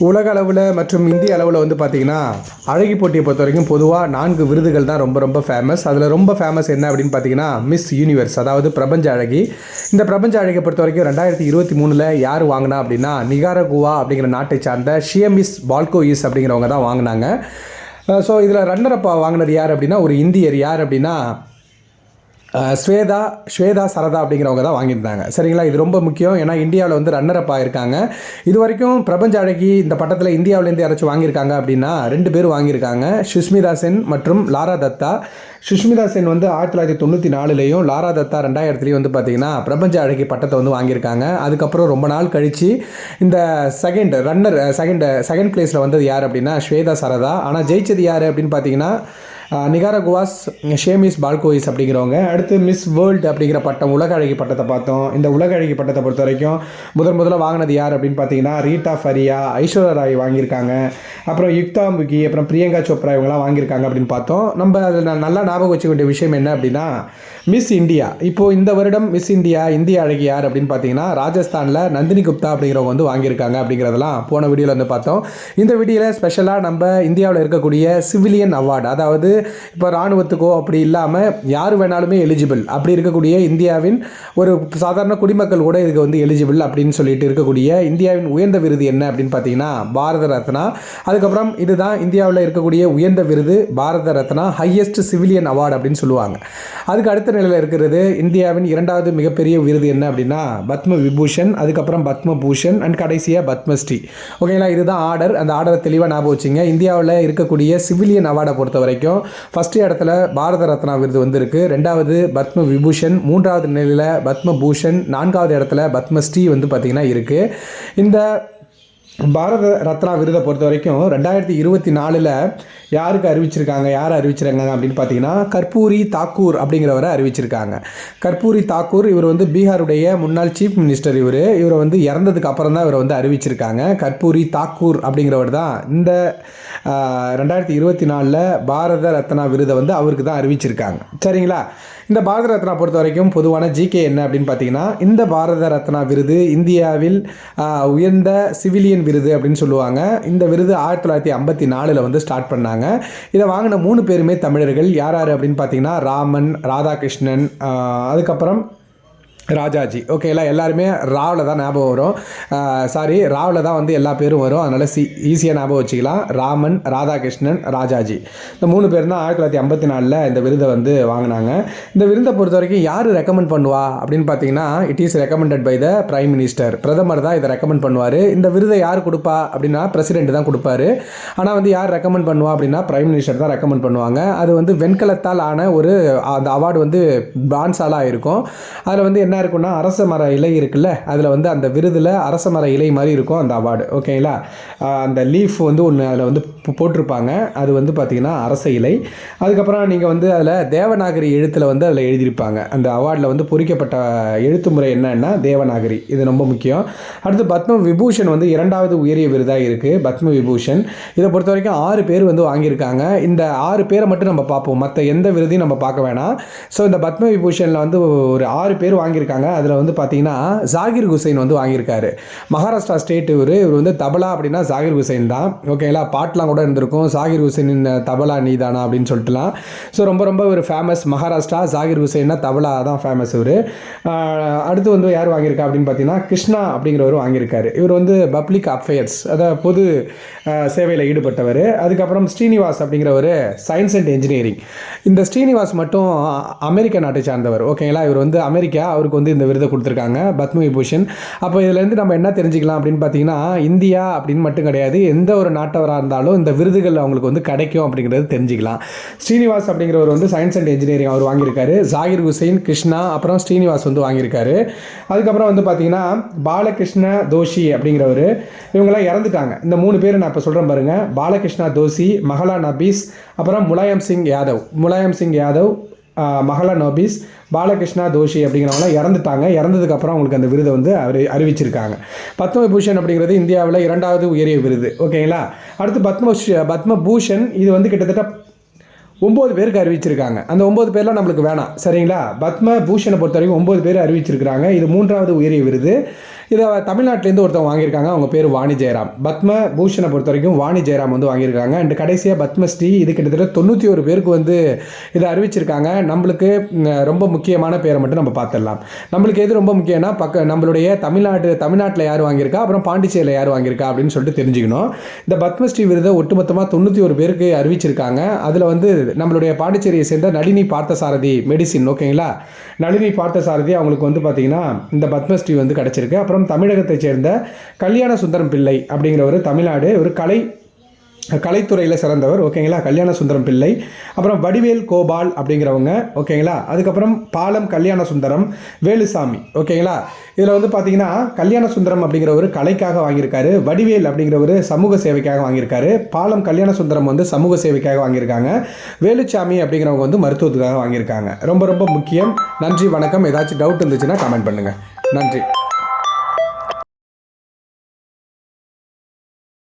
உலக அளவில் மற்றும் இந்திய அளவில் வந்து பார்த்திங்கன்னா அழகி போட்டியை பொறுத்த வரைக்கும் பொதுவாக நான்கு விருதுகள் தான் ரொம்ப ரொம்ப ஃபேமஸ் அதில் ரொம்ப ஃபேமஸ் என்ன அப்படின்னு பார்த்தீங்கன்னா மிஸ் யூனிவர்ஸ் அதாவது பிரபஞ்ச அழகி. இந்த பிரபஞ்ச அழகியை பொறுத்த வரைக்கும் ரெண்டாயிரத்தி இருபத்தி மூணில் யார் வாங்கினா அப்படின்னா நிகாரகுவா அப்படிங்கிற நாட்டை சார்ந்த ஷியமிஸ் பால்கோயிஸ் அப்படிங்கிறவங்க தான் வாங்கினாங்க. ஸோ இதில் ரன்னர் அப்பா வாங்கினது யார் அப்படின்னா ஒரு இந்தியர். யார் அப்படின்னா ஸ்வேதா ஸ்வேதா சரதா அப்படிங்கிறவங்க தான் வாங்கியிருந்தாங்க. சரிங்களா? இது ரொம்ப முக்கியம். ஏன்னா இந்தியாவில் வந்து ரன்னர் அப் ஆயிருக்காங்க. இது வரைக்கும் பிரபஞ்ச அழகி இந்த பட்டத்தில் இந்தியாவிலேருந்து யாராச்சும் வாங்கியிருக்காங்க அப்படின்னா ரெண்டு பேர் வாங்கியிருக்காங்க. சுஷ்மிதா சென் மற்றும் லாரா தத்தா. சுஷ்மிதா சென் வந்து ஆயிரத்தி தொள்ளாயிரத்தி தொண்ணூற்றி நாலுலேயும் லாரா தத்தா ரெண்டாயிரத்துலேயும் வந்து பார்த்தீங்கன்னா பிரபஞ்ச அழகி பட்டத்தை வந்து வாங்கியிருக்காங்க. அதுக்கப்புறம் ரொம்ப நாள் கழித்து இந்த செகண்ட் ரன்னர் செகண்ட் செகண்ட் பிளேஸில் வந்தது யார் அப்படின்னா ஸ்வேதா சரதா. ஆனால் ஜெயிச்சது யார் அப்படின்னு பார்த்தீங்கன்னா நிகாரகுவாஸ் ஷேமிஸ் பால்கோயிஸ் அப்படிங்கிறவங்க. அடுத்து மிஸ் வேர்ல்டு அப்படிங்கிற பட்டம் உலக அழகி பட்டத்தை பார்த்தோம். இந்த உலக அழகி பட்டத்தை பொறுத்த வரைக்கும் முதன் முதல்ல வாங்கினது யார் அப்படின்னு பார்த்தீங்கன்னா ரீட்டா ஃபரியா ஐஸ்வர்யா ராய் வாங்கியிருக்காங்க. அப்புறம் யுக்தா முகி அப்புறம் பிரியங்கா சோப்ரா இவங்கெல்லாம் வாங்கியிருக்காங்க அப்படின்னு பார்த்தோம். நம்ம அதில் நான் நல்லா ஞாபகம் வச்சுக்க வேண்டிய விஷயம் என்ன அப்படின்னா மிஸ் இந்தியா. இப்போது இந்த வருடம் மிஸ் இந்தியா இந்திய அழகி யார் அப்படின்னு பார்த்தீங்கன்னா ராஜஸ்தானில் நந்தினி குப்தா அப்படிங்கிறவங்க வந்து வாங்கியிருக்காங்க அப்படிங்கிறதெல்லாம் போன வீடியோவில் வந்து பார்த்தோம். இந்த வீடியோவில் ஸ்பெஷலாக நம்ம இந்தியாவில் இருக்கக்கூடிய சிவிலியன் அவார்டு அதாவது இப்போ இராணுவத்துக்கோ அப்படி இல்லாமல் யார் வேணாலுமே எலிஜிபிள் அப்படி இருக்கக்கூடிய இந்தியாவின் ஒரு சாதாரண குடிமக்கள் கூட இதுக்கு வந்து எலிஜிபிள் அப்படின்னு சொல்லிட்டு இருக்கக்கூடிய இந்தியாவின் உயர்ந்த விருது என்ன அப்படின்னு பார்த்தீங்கன்னா பாரத ரத்னா. அதுக்கப்புறம் இதுதான் இந்தியாவில் இருக்கக்கூடிய உயர்ந்த விருது Bharat Ratna highest civilian award அப்படின்னு சொல்லுவாங்க. அதுக்கு அடுத்த நிலையில் இருக்கிறது இந்தியாவின் இரண்டாவது மிகப்பெரிய விருது என்ன அப்படின்னா பத்ம விபூஷன் அதுக்கப்புறம் பத்ம பூஷன் அண்ட் கடைசியாக பத்மஸ்ரீ. ஓகேங்களா இதுதான் ஆர்டர் அந்த ஆர்டரை தெளிவாக ஞாபகம் வச்சுங்க. இந்தியாவில் இருக்கக்கூடிய சிவிலியன் அவார்டை பொறுத்த வரைக்கும் ஃபஸ்ட்டு இடத்துல பாரத ரத்னா விருது வந்திருக்கு. ரெண்டாவது பத்ம விபூஷன் மூன்றாவது நிலையில் பத்ம பூஷன் நான்காவது இடத்துல பத்மஸ்ரீ வந்து பார்த்திங்கன்னா இருக்குது இந்த பாரத ரத்னா விருதை பொறுத்த வரைக்கும் ரெண்டாயிரத்தி இருபத்தி நாலில் யாருக்கு அறிவிச்சிருக்காங்க யார் அறிவிச்சிருக்காங்க அப்படின்னு பார்த்தீங்கன்னா கற்பூரி தாக்கூர் அப்படிங்கிறவரை அறிவிச்சிருக்காங்க. கற்பூரி தாக்கூர் இவர் வந்து பீகாருடைய முன்னாள் சீஃப் மினிஸ்டர் இவர். இவரை வந்து இறந்ததுக்கு அப்புறம் தான் இவரை வந்து அறிவிச்சிருக்காங்க. கற்பூரி தாக்கூர் அப்படிங்கிறவர் தான் இந்த ரெண்டாயிரத்தி இருபத்தி நாலில் பாரத ரத்னா விருதை வந்து அவருக்கு தான் அறிவிச்சிருக்காங்க. சரிங்களா? இந்த பாரத ரத்னா பொறுத்த வரைக்கும் பொதுவான ஜிகே என்ன அப்படின்னு பார்த்தீங்கன்னா இந்த பாரத ரத்னா விருது இந்தியாவில் உயர்ந்த சிவிலியன் விருது அப்படின்னு சொல்லுவாங்க. இந்த விருது ஆயிரத்தி தொள்ளாயிரத்தி ஐம்பத்தி நாலில் வந்து ஸ்டார்ட் பண்ணாங்க. இதை வாங்கின மூணு பேருமே தமிழர்கள். யார் யார் அப்படின்னு பார்த்தீங்கன்னா ராமன் ராதாகிருஷ்ணன் அதுக்கப்புறம் ராஜாஜி. ஓகேங்களா எல்லாருமே ராவில் தான் ஞாபகம் வரும். சாரி ராவில் தான் வந்து எல்லா பேரும் வரும். அதனால் சி ஈஸியாக ஞாபகம் வச்சுக்கலாம். ராமன் ராதாகிருஷ்ணன் ராஜாஜி. இந்த மூணு பேர் தான் ஆயிரத்தி தொள்ளாயிரத்தி ஐம்பத்தி நாலில் இந்த விருதை வந்து வாங்கினாங்க. இந்த விருதை பொறுத்த வரைக்கும் யார் ரெக்கமெண்ட் பண்ணுவா? அப்படின்னு பார்த்தீங்கன்னா it is recommended by the prime minister பிரதமர் தான் இதை ரெக்கமெண்ட் பண்ணுவார். இந்த விருதை யார் கொடுப்பா? அப்படின்னா பிரசிடென்ட் தான் கொடுப்பாரு. ஆனால் வந்து யார் ரெக்கமெண்ட் பண்ணுவா? அப்படின்னா பிரைம் மினிஸ்டர் தான் ரெக்கமெண்ட் பண்ணுவாங்க. அது வந்து வெண்கலத்தால் ஆன ஒரு அந்த அவார்டு வந்து பிரான்ஸாலாக இருக்கும். அதில் வந்து என்ன என்ன இருக்குன்னா அரச மர இலை இருக்குல்ல அதில் வந்து அந்த விருதில் அரச மர இலை மாதிரி இருக்கும் அந்த அவார்டு ஓகேங்களா அந்த லீஃப் வந்து ஒன்று அதில் வந்து போட்டிருப்பாங்க. அது வந்து பார்த்திங்கன்னா அரச இலை. அதுக்கப்புறம் நீங்கள் வந்து அதில் தேவநாகரி எழுத்தில் வந்து அதில் எழுதியிருப்பாங்க. அந்த அவார்டில் வந்து பொறிக்கப்பட்ட எழுத்து முறை என்னன்னா தேவநாகரி. இது ரொம்ப முக்கியம். அடுத்து பத்ம விபூஷன் வந்து இரண்டாவது உயரிய விருதாக இருக்குது பத்ம விபூஷன். இதை பொறுத்த வரைக்கும் ஆறு பேர் வந்து வாங்கியிருக்காங்க. இந்த ஆறு பேரை மட்டும் நம்ம பார்ப்போம். மற்ற எந்த விருதையும் நம்ம பார்க்க வேணாம். ஸோ இந்த பத்ம விபூஷனில் வந்து ஒரு ஆறு பேர் வாங்கியிருக்காங்க. அதில் வந்து பார்த்தீங்கன்னா ஜாகிர் ஹுசைன் வந்து வாங்கியிருக்காரு. மகாராஷ்டிரா ஸ்டேட் இவர் இவர் வந்து தபலா அப்படின்னா ஜாகிர் ஹுசைன் தான். ஓகேங்களா பாட்டெலாம் கூட இருந்திருக்கும். ஜாகிர் ஹுசைனின் தபலா நீதானா அப்படின்னு சொல்லிட்டுலாம். ஸோ ரொம்ப ரொம்ப ஒரு ஃபேமஸ் மகாராஷ்டிரா ஜாகிர் ஹுசைன்னா தபலா தான் ஃபேமஸ் இவர். அடுத்து வந்து யார் வாங்கியிருக்கா அப்படின்னு பார்த்தீங்கன்னா கிருஷ்ணா அப்படிங்கிறவர் வாங்கியிருக்காரு. இவர் வந்து பப்ளிக் அஃபேர்ஸ் அதாவது பொது சேவையில் ஈடுபட்டவர். அதுக்கப்புறம் ஸ்ரீனிவாஸ் அப்படிங்கிறவர் சயின்ஸ் அண்ட் இன்ஜினியரிங் இந்த ஸ்ரீனிவாஸ் மட்டும் அமெரிக்க நாட்டை சார்ந்தவர். ஓகேங்களா இவர் வந்து அமெரிக்கா அவருக்கு வந்து இந்த விருதை கொடுத்துருக்காங்க பத்ம விபூஷன். அப்போ இதுலேருந்து நம்ம என்ன தெரிஞ்சுக்கலாம் அப்படின்னு பார்த்தீங்கன்னா இந்தியா அப்படின்னு மட்டும் கிடையாது எந்த ஒரு நாட்டவராக இருந்தாலும் இந்த விருதுகள் அவங்களுக்கு வந்து கிடைக்கும் அப்படிங்கிறது தெரிஞ்சுக்கலாம். ஸ்ரீனிவாஸ் அப்படிங்கிறவர் வந்து சயின்ஸ் அண்ட் இன்ஜினியரிங் அவர் வாங்கியிருக்காரு. ஜாகிர் ஹுசைன் கிருஷ்ணா அப்புறம் ஸ்ரீனிவாஸ் வந்து வாங்கியிருக்காரு. அதுக்கப்புறம் வந்து பார்த்தீங்கன்னா பாலகிருஷ்ண தோஷி அப்படிங்கிறவர் இவங்கெல்லாம் இறந்துட்டாங்க. இந்த மூணு பேர் நான் இப்போ சொல்கிறேன் பாருங்கள் பாலகிருஷ்ணா தோஷி மகளா நபீஸ் அப்புறம் முலாயம் சிங் யாதவ். முலாயம் சிங் யாதவ் மகளா நோபிஸ் பாலகிருஷ்ணா தோஷி அப்படிங்கிறவங்களாம் இறந்துட்டாங்க. இறந்ததுக்கப்புறம் அவங்களுக்கு அந்த விருதை வந்து அறி அறிவிச்சிருக்காங்க. பத்மபூஷன் அப்படிங்கிறது இந்தியாவில் இரண்டாவது உயரிய விருது. ஓகேங்களா? அடுத்து பத்ம பத்மபூஷன். இது வந்து கிட்டத்தட்ட ஒம்பது பேருக்கு அறிவிச்சிருக்காங்க. அந்த ஒம்பது பேர்லாம் நம்மளுக்கு வேணாம். சரிங்களா? பத்ம பூஷனை பொறுத்த வரைக்கும் ஒம்பது பேர் அறிவிச்சிருக்கிறாங்க. இது மூன்றாவது உயரிய விருது. இதை தமிழ்நாட்டிலேருந்து ஒருத்தவங்க வாங்கியிருக்காங்க. அவங்க பேர் வாணி ஜெயராம். பத்ம பூஷனை பொறுத்த வரைக்கும் வாணி ஜெயராம் வந்து வாங்கியிருக்காங்க. அண்ட் கடைசியாக பத்மஸ்ரீ இது கிட்டத்தட்ட தொண்ணூற்றி ஒரு பேருக்கு வந்து இதை அறிவிச்சிருக்காங்க. நம்மளுக்கு ரொம்ப முக்கியமான பேரை மட்டும் நம்ம பார்த்துடலாம் நம்மளுக்கு எது ரொம்ப முக்கியம்னா பக்க நம்மளுடைய தமிழ்நாடு தமிழ்நாட்டில் யார் வாங்கியிருக்கா? அப்புறம் பாண்டிச்சேரியில் யார் வாங்கியிருக்கா? அப்படின்னு சொல்லிட்டு தெரிஞ்சுக்கணும். இந்த பத்மஸ்ரீ விருதை ஒட்டுமொத்தமாக தொண்ணூற்றி ஒரு பேருக்கு அறிவிச்சிருக்காங்க. அதில் வந்து நம்மளுடைய பாண்டிச்சேரியை சேர்ந்த நளினி பார்த்தசாரதி மெடிசின் ஓகேங்களா நளினி பார்த்தசாரதி அவங்களுக்கு வந்து பார்த்தீங்கன்னா இந்த பத்மஸ்ரீ வந்து கிடச்சிருக்கு. அப்புறம் தமிழகத்தை சேர்ந்த கல்யாண சுந்தரம் பிள்ளை அப்படிங்கிறவர் தமிழ்நாடு ஒரு கலை கலைத்துறையில் சிறந்தவர் ஓகேங்களா? கல்யாண சுந்தரம் பிள்ளை. அப்புறம் வடிவேல் கோபால் அப்படிங்கிறவங்க ஓகேங்களா? அதுக்கப்புறம் பாலம் கல்யாண சுந்தரம் வேலுசாமி ஓகேங்களா? இதில் வந்து பார்த்தீங்கன்னா கல்யாண சுந்தரம் அப்படிங்கிறவர் கலைக்காக வாங்கியிருக்காரு. வடிவேல் அப்படிங்கிறவர் சமூக சேவைக்காக வாங்கியிருக்காரு. பாலம் கல்யாண சுந்தரம் வந்து சமூக சேவைக்காக வாங்கியிருக்காங்க. வேலுச்சாமி அப்படிங்கிறவங்க வந்து மருத்துவத்துக்காக வாங்கியிருக்காங்க. ரொம்ப ரொம்ப முக்கியம். நன்றி வணக்கம். ஏதாச்சும் டவுட் இருந்துச்சுன்னா கமெண்ட் பண்ணுங்கள் நன்றி.